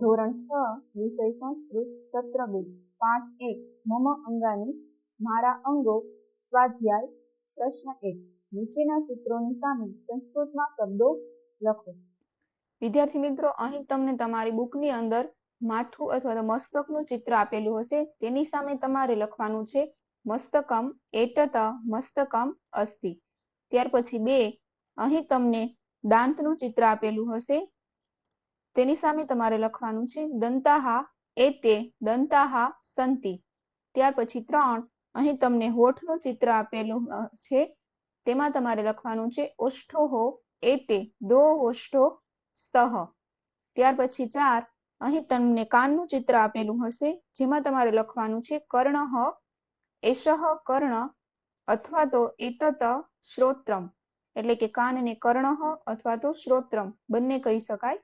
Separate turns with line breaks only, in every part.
ધોરણ છ, વિષય સંસ્કૃત સત્ર બે, પાઠ એક, મમ અંગાની, મારા અંગો, સ્વાધ્યાય, પ્રશ્ન એક, નીચેના ચિત્રોની સામે સંસ્કૃતમાં શબ્દો લખો. વિદ્યાર્થી મિત્રો, અહીં તમને તમારી બુકની અંદર માથું અથવા તો મસ્તકનું ચિત્ર આપેલું હશે. તેની સામે તમારે લખવાનું છે, મસ્તકમ એતત મસ્તકમ અસ્તિ. ત્યાર પછી બે, અહીં તમને દાંતનું ચિત્ર આપેલું હશે. તેની સામે તમારે લખવાનું છે દંતાહા તે દંતાહા સંતિ. ત્યાર પછી ત્રણ, અહીં તમને હોઠનું ચિત્ર આપેલું છે. તેમાં તમારે લખવાનું છે ઓષ્ઠો એ તે દો ઓષ્ઠો સ્તઃ. ત્યાર પછી ચાર, અહીં તમને કાનનું ચિત્ર આપેલું હશે, જેમાં તમારે લખવાનું છે કર્ણઃ એષહ કર્ણ અથવા તો એતત શ્રોત્રમ. એટલે કે કાનને કર્ણઃ અથવા તો શ્રોત્રમ. બંને કહી શકાય.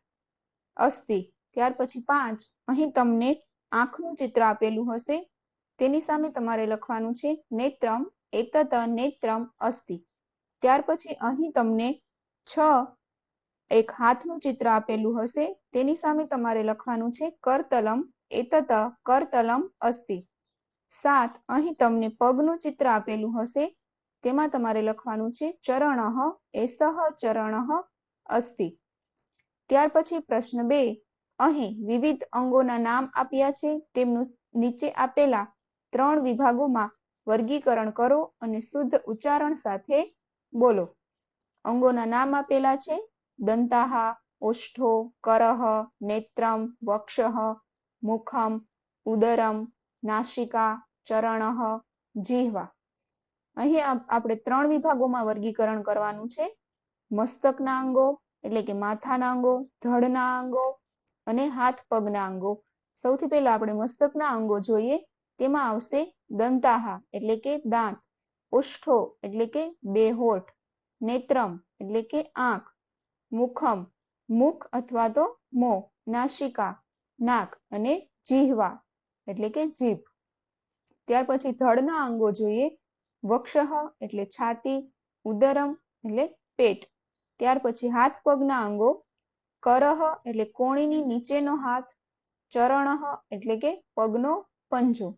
અસ્તિ, ત્યાર પછી પાંચ. અહીં તમને આંખનું ચિત્ર આપેલું હશે. તેની સામે તમારે લખવાનું છે, નેત્રમ એતત નેત્રમ અસ્તિ. ત્યાર પછી અહીં તમને છ એક હાથનું ચિત્ર આપેલું હશે. તેની સામે તમારે લખવાનું છે, કરતલમ એતત કરતલમ અસ્તિ. સાત. અહીં તમને પગનું ચિત્ર આપેલું હશે. તેમાં તમારે લખવાનું છે, ચરણ એસહ ચરણ અસ્તિ. ત્યાર પછી પ્રશ્ન બે. અહીં વિવિધ અંગોના નામ આપ્યા છે. તેમનું નીચે આપેલા ત્રણ વિભાગોમાં વર્ગીકરણ કરો અને શુદ્ધ ઉચ્ચારણ સાથે બોલો. અંગોના નામ આપેલા છે. દંતાહા, ઓષ્ઠો, કરહ, નેત્રમ, વક્ષઃ, મુખમ, ઉદરમ નાસિકા ચરણઃ, જીહવા. અહીં આપણે ત્રણ વિભાગોમાં વર્ગીકરણ કરવાનું છે. મસ્તકના અંગો એટલે કે માથાના અંગો, ધડના અંગો અને હાથ પગના અંગો. સૌથી પહેલા આપણે મસ્તકના અંગો જોઈએ, તેમાં આવશે દંતાહા એટલે કે દાંત, ઉષ્ઠો એટલે કે બે હોઠ નેત્રમ એટલે કે આંખ, મુખમ, મુખ અથવા તો મો, નાસિકા, નાક અને જીહવા એટલે કે જીભ. ત્યાર પછી ધડના અંગો જોઈએ, વક્ષઃ એટલે છાતી, ઉદરમ એટલે પેટ. ત્યાર પછી હાથ પગના અંગો, કરહ એટલે કોણીની નીચેનો હાથ ચરણઃ એટલે કે પગનો પંજો.